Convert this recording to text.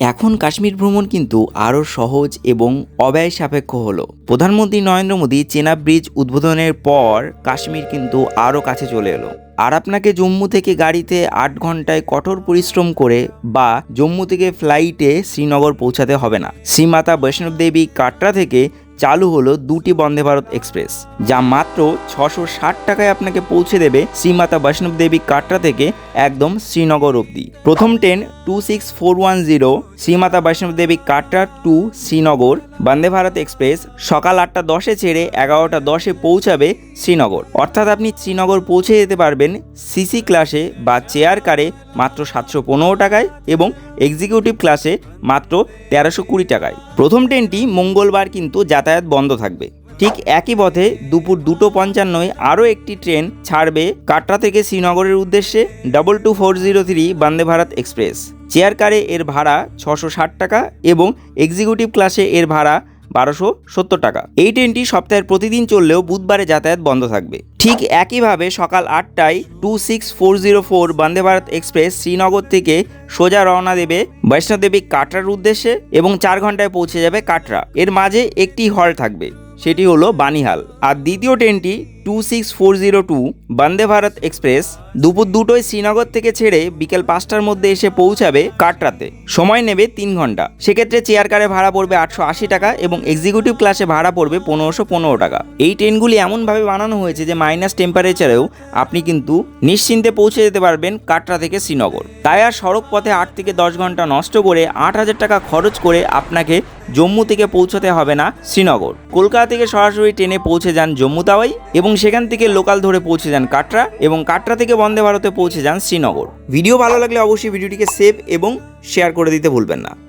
এখন কাশ্মীর ভ্রমণ কিন্তু আরও সহজ এবং অব্যয় সাপেক্ষ হলো। প্রধানমন্ত্রী নরেন্দ্র মোদী চেনা ব্রিজ উদ্বোধনের পর কাশ্মীর কিন্তু আরও কাছে চলে এলো। আর আপনাকে জম্মু থেকে গাড়িতে আট ঘন্টায় কঠোর পরিশ্রম করে বা জম্মু থেকে ফ্লাইটে শ্রীনগর পৌঁছাতে হবে না। শ্রীমাতা বৈষ্ণব দেবী কাটরা থেকে চালু হলো দুটি বন্দে ভারত এক্সপ্রেস, যা মাত্র ছশো ষাট টাকায় আপনাকে পৌঁছে দেবে শ্রীমাতা বৈষ্ণব দেবী কাটরা থেকে একদম শ্রীনগর অবধি। প্রথম train two six four one zero, Shri Mata Vaishno Devi Katra to Srinagar, Vande Bharat express সকাল আটটা দশে ছেড়ে এগারোটা দশে পৌঁছাবে শ্রীনগর। অর্থাৎ আপনি শ্রীনগর পৌঁছে যেতে পারবেন সিসি ক্লাসে বা চেয়ার কারে মাত্র সাতশো পনেরো টাকায় এবং এক্সিকিউটিভ ক্লাসে মাত্র তেরোশো কুড়ি টাকায়। প্রথম ট্রেনটি মঙ্গলবার কিন্তু যাতায়াত বন্ধ থাকবে। ঠিক একই পথে দুপুর দুটো পঞ্চান্নয় আরও একটি ট্রেন ছাড়বে কাটরা থেকে শ্রীনগরের উদ্দেশ্যে double two four zero three Vande Bharat express. Chair কারে এর ভাড়া ছশো ষাট টাকা এবং এক্সিকিউটিভ ক্লাসে এর ভাড়া বারোশো সত্তর টাকা। এই ট্রেনটি সপ্তাহের প্রতিদিন চললেও বুধবারে যাতায়াত বন্ধ থাকবে। ঠিক একইভাবে সকাল আটটায় two six four zero four Vande Bharat express Srinagar থেকে সোজা রওনা দেবে বৈষ্ণোদেবী কাটরার উদ্দেশ্যে এবং চার ঘন্টায় পৌঁছে যাবে কাটরা। এর মাঝে একটি হল থাকবে, সেটি হলো বানিহাল। আর দ্বিতীয় ট্রেনটি two six four zero two, Vande Bharat express দুপুর দুটোয় শ্রীনগর থেকে ছেড়ে বিকেল পাঁচটার মধ্যে এসে পৌঁছাবে কাটরাতে। সময় নেবে তিন ঘণ্টা। সেক্ষেত্রে চেয়ার কারে ভাড়া পড়বে আটশো আশি টাকা এবং এক্সিকিউটিভ ক্লাসে ভাড়া পড়বে পনেরোশো পনেরো টাকা। এই ট্রেনগুলি এমনভাবে বানানো হয়েছে যে মাইনাস টেম্পারেচারেও আপনি কিন্তু নিশ্চিন্তে পৌঁছে যেতে পারবেন কাটরা থেকে শ্রীনগর। তাই আর সড়ক পথে আট থেকে দশ ঘণ্টা নষ্ট করে আট হাজার টাকা খরচ করে আপনাকে জম্মু থেকে পৌঁছতে হবে না শ্রীনগর। কলকাতা থেকে সরাসরি ট্রেনে পৌঁছে যান জম্মু তাওয়াই এবং সেখান থেকে লোকাল ধরে পৌঁছে যান কাটরা এবং কাটরা থেকে বন্দে ভারতে পৌঁছে যান শ্রীনগর। ভিডিও ভালো লাগলে অবশ্যই ভিডিওটিকে সেভ এবং শেয়ার করে দিতে ভুলবেন না।